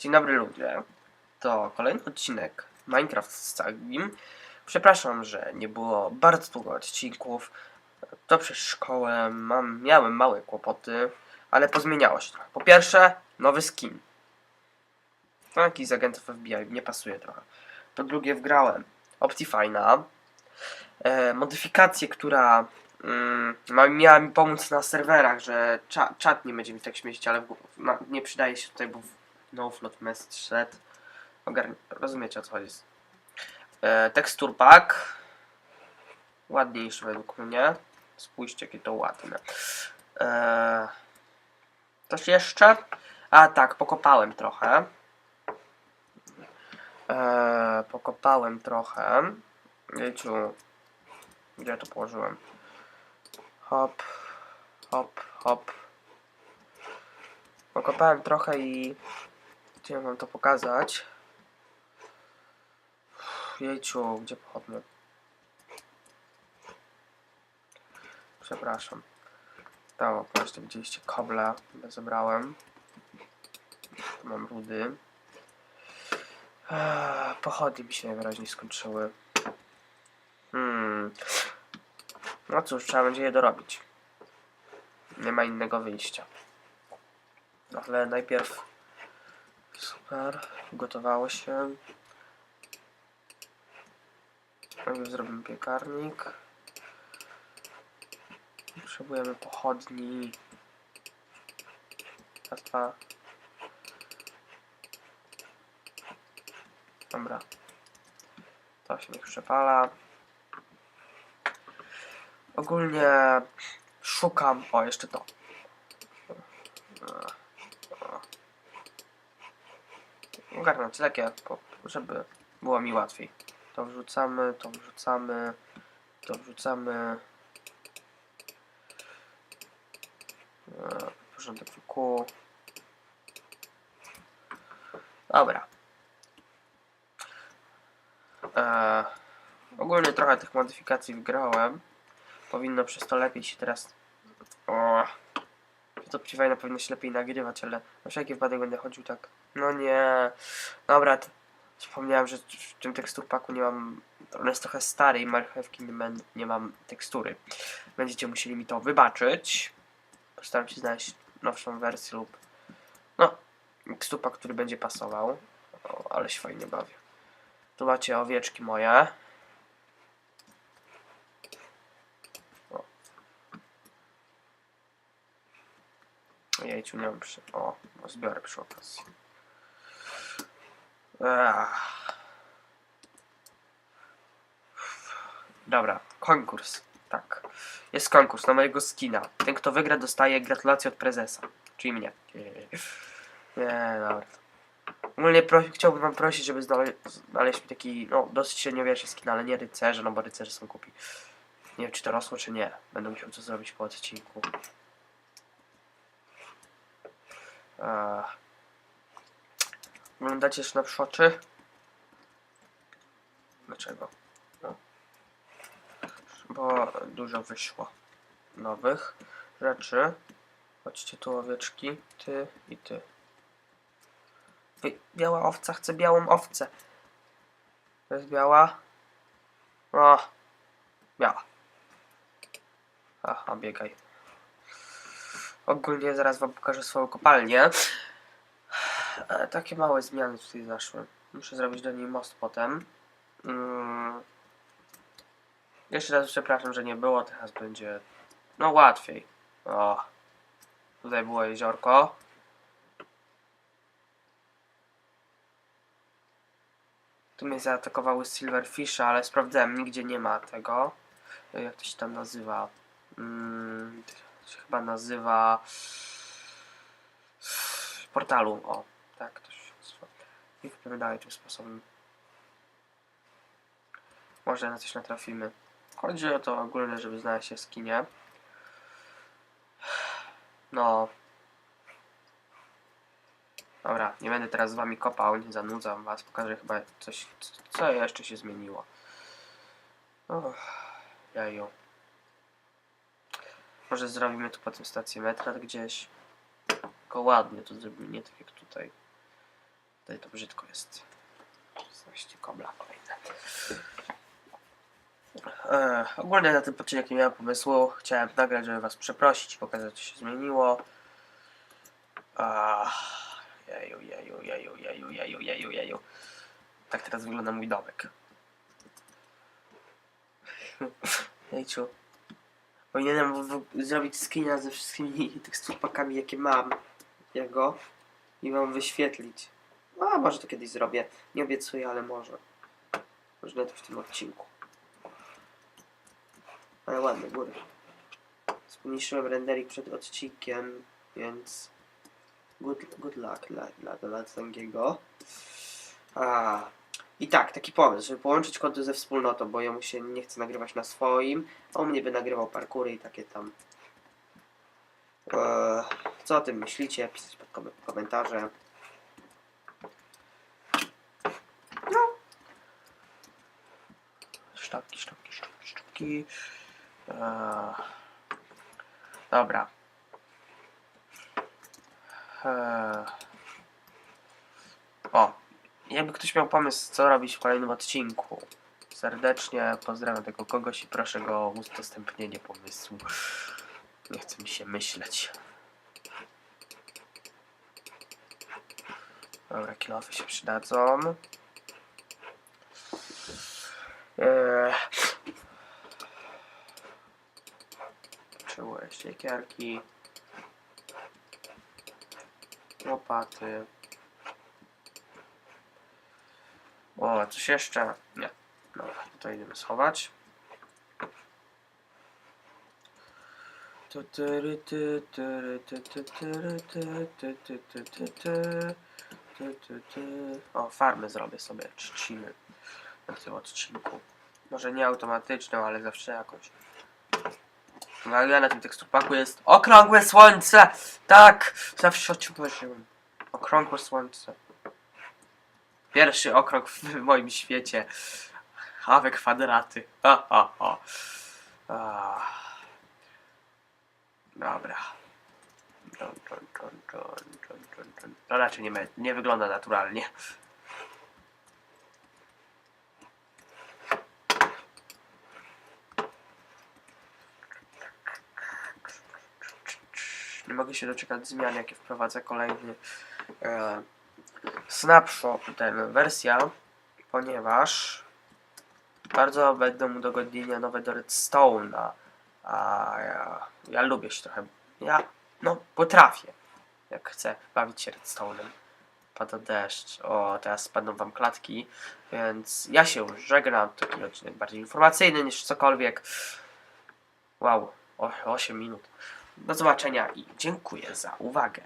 Dzień dobry ludzie. To kolejny odcinek Minecraft z Cagim. Przepraszam, że nie było bardzo długo odcinków. To przez szkołę mam, miałem małe kłopoty, ale pozmieniało się trochę. Po pierwsze, nowy skin. To jakiś z agentów FBI, nie pasuje trochę. Po drugie, wgrałem Optifine'a. E, modyfikację, która mm, miała mi pomóc na serwerach, że cza, czat nie będzie mi tak śmiecić, ale w, na, nie przydaje się tutaj, bo w, no float message set. Ogarn- rozumiecie o co chodzi. E, tekstur pack. Ładniejszy według mnie. Spójrzcie jakie to ładne. E, coś jeszcze? A tak, pokopałem trochę. E, pokopałem trochę. Wieciu, gdzie to położyłem? Hop, hop, hop. Pokopałem trochę i chciałem wam to pokazać. Jejciu, gdzie pochodnie? Przepraszam. Tam, właśnie widzieliście kobla, zebrałem. Tu mam rudy. Eee, Pochodnie mi się najwyraźniej skończyły. Hmm. No cóż, trzeba będzie je dorobić. Nie ma innego wyjścia. Ale najpierw... Super, gotowało się. Zrobimy piekarnik. Potrzebujemy pochodni. Raz, dwa. Dobra. To się niech przepala. Ogólnie szukam. O, jeszcze to. Ogarnąć takie, po- żeby było mi łatwiej. To wrzucamy, to wrzucamy, to wrzucamy. E, Porządek wokół. Dobra. E, ogólnie trochę tych modyfikacji wygrałem. Powinno przez to lepiej się teraz. O, to Optifine powinno się lepiej nagrywać, ale na wszelki wypadek będę chodził tak. No nie. Dobra, Wspomniałem, że w tym teksturpaku nie mam. On jest trochę stary i marchewki nie, mam- nie mam tekstury. Będziecie musieli mi to wybaczyć. Postaram się znaleźć nowszą wersję lub. No, teksturpak, który będzie pasował. O, ale się fajnie bawię. Tu macie owieczki moje. Jejciu, nie mam przy... O, no zbiorę przy okazji. Dobra, konkurs. Tak. Jest konkurs na mojego skina. Ten, kto wygra, dostaje gratulacje od prezesa. Czyli mnie. Nie, dobra. Ogólnie chciałbym wam prosić, żeby znale znaleźć taki, no, dosyć średniowieczny skin, ale nie rycerze, no bo rycerze są kupi. Nie wiem, czy to rosło, czy nie. Będę musiał co zrobić po odcinku. Ach. Oglądacie przoczy? Dlaczego? No. Bo dużo wyszło nowych rzeczy. Chodźcie tu owieczki, ty i ty. Biała owca, chcę białą owcę. To jest biała? O, biała. Aha, biegaj. Ogólnie zaraz wam pokażę swoją kopalnię. E, takie małe zmiany tutaj zaszły. Muszę zrobić do niej most potem. Mm. Jeszcze raz przepraszam, że nie było. Teraz będzie no łatwiej. O. Tutaj było jeziorko. Tu mnie zaatakowały silverfishy, ale sprawdzałem, nigdzie nie ma tego. E, Jak to się tam nazywa? Mm, się chyba nazywa portalu. O, tak to się. I wypowiadają tym sposobem. Może na coś natrafimy. Chodzi o to ogólnie, żeby znaleźć się w skinie. No. Dobra, nie będę teraz z wami kopał, nie zanudzam was. Pokażę chyba coś, co jeszcze się zmieniło. Och, jaju. Może zrobimy tu potem stację metra gdzieś. Tylko ładnie to zrobimy, nie tak jak tutaj. Tutaj to brzydko jest. Właśnie kobla kolejne. E, ogólnie na tym odcinek nie miałem pomysłu. Chciałem nagrać, żeby was przeprosić, pokazać co się zmieniło. A, jeju, jeju, jeju, jeju, jeju, jeju, jeju. Tak teraz wygląda mój domek. Jejciu. Powinienem w- w- zrobić screena ze wszystkimi teksturpakami, jakie mam. Jego. I wam wyświetlić. A, może to kiedyś zrobię. Nie obiecuję, ale może. Może nawet w tym odcinku. Ale ładne góry. Zmniejszyłem renderik przed odcinkiem, więc good, good luck dla, dla, dla Zangiego. A, I tak, taki pomysł, żeby połączyć konto ze wspólnotą, bo jemu się nie chce nagrywać na swoim, a on mnie by nagrywał parkury i takie tam. Eee, co o tym myślicie? Pisać pod kom- komentarze. Sztabki, sztabki, sztabki, sztabki. Eee, dobra. Eee, o, jakby ktoś miał pomysł, co robić w kolejnym odcinku. Serdecznie pozdrawiam tego kogoś i proszę go o udostępnienie pomysłu. Nie chce mi się myśleć. Dobra, kilofy się przydadzą. Eee. Potrzebuję siekierki. Łopaty. O, coś jeszcze? Nie. Dobra, to idziemy schować. O, farmy zrobię sobie, trzciny na tym odcinku. Może nie automatyczną, ale zawsze jakoś. jakąś. Uwaga, na tym tekstupaku jest okrągłe słońce! Tak! Zawsze o Okrągłe słońce. Pierwszy okrąg w moim świecie. Awe kwadraty. Ha, ha, ha. Ah. Dobra. Dun, dun, dun, dun, dun, dun, dun. To raczej nie, nie wygląda naturalnie. Nie mogę się doczekać zmian, jakie wprowadzę kolejny e, snapshot, ten wersja, ponieważ bardzo będą udogodnienia nowe do Redstone'a. A ja, ja lubię się trochę. Ja no potrafię. Jak chcę bawić się Redstone'em. Pada deszcz. O, teraz spadną wam klatki. Więc ja się już żegnam. Taki odcinek bardziej informacyjny niż cokolwiek. Wow, o, 8 minut. Do zobaczenia i dziękuję za uwagę.